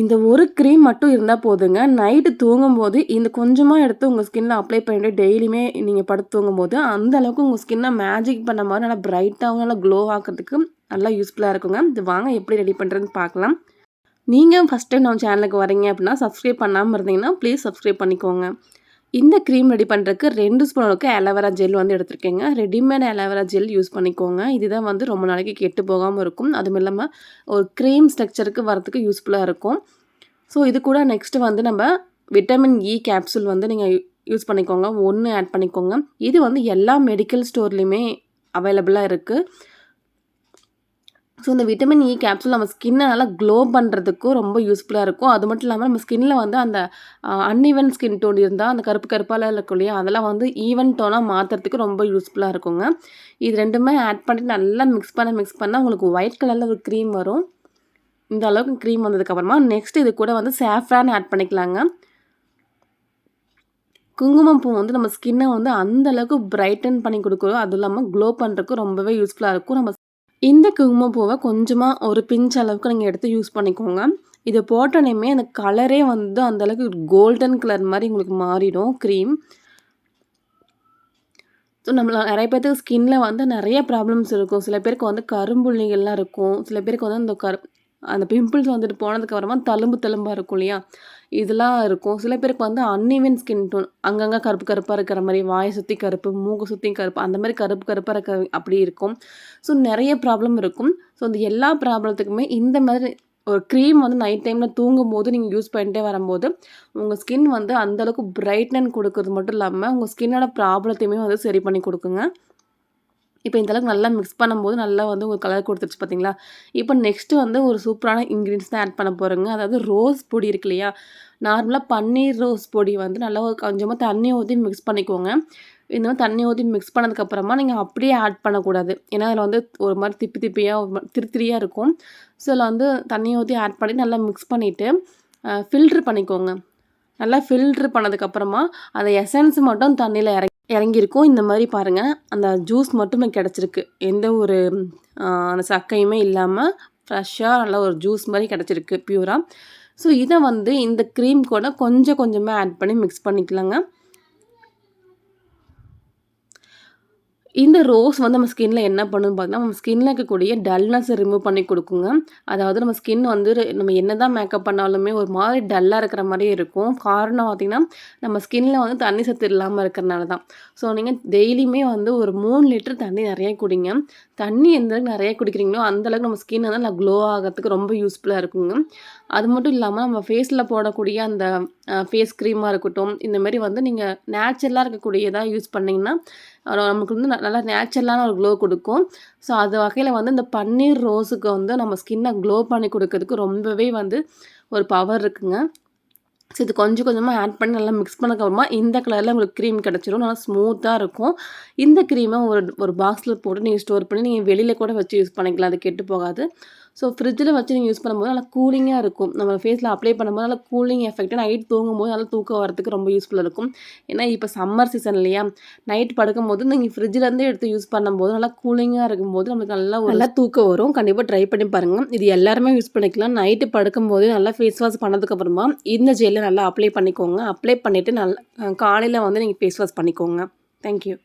இந்த ஒரு க்ரீம் மட்டும் இருந்தால் போதுங்க. நைட்டு தூங்கும்போது இந்த கொஞ்சமாக எடுத்து உங்கள் ஸ்கின்னில் அப்ளை பண்ணிட்டு டெய்லியுமே நீங்கள் படுத்து தூங்கும்போது அந்த அளவுக்கு உங்கள் ஸ்கின்னை மேஜிக் பண்ண மாதிரி நல்லா பிரைட்டாகவும் நல்லா க்ளோ ஆக்கிறதுக்கு நல்லா யூஸ்ஃபுல்லாக இருக்குங்க. இது வாங்க எப்படி ரெடி பண்ணுறதுன்னு பார்க்கலாம். நீங்கள் ஃபஸ்ட் டைம் நம்ம சேனலுக்கு வரீங்க அப்படின்னா சப்ஸ்கிரைப் பண்ணாமல் இருந்தீங்கன்னா ப்ளீஸ் சப்ஸ்கிரைப் பண்ணிக்கோங்க. இந்த க்ரீம் ரெடி பண்ணுறதுக்கு ரெண்டு ஸ்பூன் அளவுக்கு அலோவேரா ஜெல் வந்து எடுத்திருக்கேங்க. ரெடிமேட் அலோவேரா ஜெல் யூஸ் பண்ணிக்கோங்க. இதுதான் வந்து ரொம்ப நாளைக்கு கெட்டு போகாமல் இருக்கும். அதுவும் இல்லாமல் ஒரு க்ரீம் ஸ்ட்ரக்சருக்கு வரத்துக்கு யூஸ்ஃபுல்லாக இருக்கும். ஸோ இது கூட நெக்ஸ்ட்டு வந்து நம்ம விட்டமின் இ கேப்சூல் வந்து நீங்கள் யூஸ் பண்ணிக்கோங்க. ஒன்று ஆட் பண்ணிக்கோங்க. இது வந்து எல்லா மெடிக்கல் ஸ்டோர்லேயுமே அவைலபிளாக இருக்குது ஸோ இந்த விட்டமின் இ கேப்சூல் நம்ம ஸ்கின்னை நல்லா க்ளோ பண்ணுறதுக்கும் ரொம்ப யூஸ்ஃபுல்லாக இருக்கும். அது மட்டும் இல்லாமல் நம்ம ஸ்கின்னில் வந்து அந்த அன்இவன் ஸ்கின் டோன் இருந்தால் அந்த கருப்பு கருப்பால் இருக்கும் இல்லையா அதெல்லாம் வந்து ஈவன் டோனாக மாற்றுறதுக்கு ரொம்ப யூஸ்ஃபுல்லாக இருக்குங்க. இது ரெண்டுமே ஆட் பண்ணிட்டு நல்லா மிக்ஸ் பண்ண மிக்ஸ் பண்ணால் உங்களுக்கு ஒயிட் கலரில் ஒரு க்ரீம் வரும். இந்த அளவுக்கு க்ரீம் வந்ததுக்கப்புறமா நெக்ஸ்ட் இது கூட வந்து சேஃப்ரான் ஆட் பண்ணிக்கலாங்க. குங்குமம் பூ வந்து நம்ம ஸ்கின்னை வந்து அந்தளவுக்கு பிரைட்டன் பண்ணி கொடுக்குறோம் அதுவும் இல்லாமல் க்ளோ பண்ணுறதுக்கு ரொம்பவே யூஸ்ஃபுல்லாக இருக்கும். நம்ம இந்த குங்குமப்பூவை கொஞ்சமாக ஒரு பிஞ்ச் அளவுக்கு நீங்கள் எடுத்து யூஸ் பண்ணிக்கோங்க. இதை போட்டோனையுமே அந்த கலரே வந்து அந்தளவுக்கு கோல்டன் கலர் மாதிரி உங்களுக்கு மாறிடும் க்ரீம் ஸோ நம்மள நிறைய பேர்த்துக்கு ஸ்கின்னில் வந்து நிறைய ப்ராப்ளம்ஸ் இருக்கும். சில பேருக்கு வந்து கரும்புள்ளிகள்லாம் இருக்கும். சில பேருக்கு வந்து அந்த கரு அந்த பிம்பிள்ஸ் வந்துட்டு போனதுக்கு அப்புறமா தழும்பு தழும்பாக இருக்கும் இல்லையா? இதெல்லாம் இருக்கும். சில பேருக்கு வந்து அன்இவன் ஸ்கின் டோன் அங்கங்கே கருப்பு கருப்பாக இருக்கிற மாதிரி வாயை சுற்றி கருப்பு மூக்கு சுற்றி கருப்பு அந்த மாதிரி கருப்பு கருப்பாக இருக்க அப்படி இருக்கும். ஸோ நிறைய ப்ராப்ளம் இருக்கும். ஸோ அந்த எல்லா ப்ராப்ளத்துக்குமே இந்த மாதிரி ஒரு க்ரீம் வந்து நைட் டைமில் தூங்கும் போது நீங்கள் யூஸ் பண்ணிட்டே வரும்போது உங்கள் ஸ்கின் வந்து அந்தளவுக்கு பிரைட்னன் கொடுக்குறது மட்டும் இல்லாமல் உங்கள் ஸ்கின்னோட ப்ராப்ளத்தையுமே வந்து சரி பண்ணி கொடுக்குங்க. இப்போ இந்தளவுக்கு நல்லா மிக்ஸ் பண்ணும்போது நல்லா வந்து ஒரு கலர் கொடுத்துருச்சு பார்த்தீங்களா? இப்போ நெக்ஸ்ட்டு வந்து ஒரு சூப்பரான இன்க்ரீடியன்ஸ் தான் ஆட் பண்ண போகிறோங்க அதாவது ரோஸ் பொடி இருக்கு இல்லையா? நார்மலாக பன்னீர் ரோஸ் பொடி வந்து நல்லா கொஞ்சமாக தண்ணி ஊற்றி மிக்ஸ் பண்ணிக்கோங்க. இந்த மாதிரி தண்ணி ஊற்றி மிக்ஸ் பண்ணதுக்கப்புறமா நீங்கள் அப்படியே ஆட் பண்ணக்கூடாது. ஏன்னா அதில் வந்து ஒரு மாதிரி திப்பி திப்பியாக ஒரு திரு திரியாக இருக்கும். ஸோ அதில் வந்து தண்ணி ஊற்றி ஆட் பண்ணி நல்லா மிக்ஸ் பண்ணிவிட்டு ஃபில்ட்ரு பண்ணிக்கோங்க. நல்லா ஃபில்ட்ரு பண்ணதுக்கப்புறமா அந்த எசன்ஸ் மட்டும் தண்ணியில் இறக்கி இறங்கியிருக்கும். இந்த மாதிரி பாருங்கள் அந்த ஜூஸ் மட்டுமே கிடச்சிருக்கு. எந்த ஒரு அந்த சக்கையுமே இல்லாமல் ஃப்ரெஷ்ஷாக நல்லா ஒரு ஜூஸ் மாதிரி கிடச்சிருக்கு ப்யூராக ஸோ இதை வந்து இந்த க்ரீம் கூட கொஞ்சம் கொஞ்சமாக ஆட் பண்ணி மிக்ஸ் பண்ணிக்கலாங்க. இந்த ரோஸ் வந்து நம்ம ஸ்கின்ல என்ன பண்ணுன்னு பார்த்தீங்கன்னா நம்ம ஸ்கின்ல இருக்கக்கூடிய டல்னஸை ரிமூவ் பண்ணி கொடுக்குங்க. அதாவது நம்ம ஸ்கின் வந்து நம்ம என்ன தான் மேக்கப் பண்ணாலுமே ஒரு மாதிரி டல்லாக இருக்கிற மாதிரி இருக்கும். காரணம் பார்த்திங்கன்னா நம்ம ஸ்கின்ல வந்து தண்ணி சத்து இல்லாமல் இருக்கிறனால தான் ஸோ நீங்கள் டெய்லியுமே வந்து ஒரு மூணு லிட்டர் தண்ணி நிறைய குடிங்க. தண்ணி எந்த அளவுக்கு நிறைய குடிக்கிறீங்களோ அந்தளவுக்கு நம்ம ஸ்கின் வந்து நல்லா க்ளோ ஆகிறதுக்கு ரொம்ப யூஸ்ஃபுல்லாக இருக்குங்க. அது மட்டும் இல்லாமல் நம்ம ஃபேஸில் போடக்கூடிய அந்த ஃபேஸ் க்ரீமாக இருக்கட்டும் இந்த மாதிரி வந்து நீங்கள் நேச்சுரலாக இருக்கக்கூடியதாக யூஸ் பண்ணிங்கன்னா நமக்கு வந்து நல்லா நேச்சுரலான ஒரு க்ளோ கொடுக்கும். ஸோ அது வகையில் வந்து இந்த பன்னீர் ரோஸுக்கு வந்து நம்ம ஸ்கின்னை க்ளோ பண்ணி கொடுக்கறதுக்கு ரொம்பவே வந்து ஒரு பவர் இருக்குங்க. ஸோ இது கொஞ்சம் கொஞ்சமாக ஆட் பண்ணி நல்லா மிக்ஸ் பண்ணக்கப்புறமா இந்த கலரில் உங்களுக்கு க்ரீம் கிடச்சிரும். நல்லா ஸ்மூத்தாக இருக்கும். இந்த க்ரீமை ஒரு ஒரு பாக்ஸில் போட்டு நீங்கள் ஸ்டோர் பண்ணி நீங்கள் வெளியில் கூட வச்சு யூஸ் பண்ணிக்கலாம். அது கெட்டு போகாது. ஸோ ஃப்ரிட்ஜில் வச்சு நீங்கள் யூஸ் பண்ணும்போது நல்லா கூலிங்காக இருக்கும். நம்ம ஃபேஸில் அப்ளை பண்ணும்போது நல்லா கூலிங் எஃபெக்ட் நைட் தூங்கும்போது நல்லா தூக்கம் வரதுக்கு ரொம்ப யூஸ்ஃபுல்லாக இருக்கும். ஏன்னா இப்போ சம்மர் சீசன் இல்லையா? நைட் படுக்கும்போது நீங்கள் ஃப்ரிட்ஜிலேருந்து எடுத்து யூஸ் பண்ணும்போது நல்லா கூலிங்காக இருக்கும்போது நமக்கு நல்லா நல்லா தூக்கம் வரும். கண்டிப்பாக ட்ரை பண்ணி பாருங்கள் இது எல்லாருமே யூஸ் பண்ணிக்கலாம். நைட்டு படுக்கும்போது நல்லா ஃபேஸ் வாஷ் பண்ணதுக்கப்புறமா இந்த ஜெல்லை நல்லா அப்ளை பண்ணிக்கோங்க. அப்ளை பண்ணிவிட்டு நல்லா காலையில் வந்து நீங்கள் ஃபேஸ் வாஷ் பண்ணிக்கோங்க. தேங்க்யூ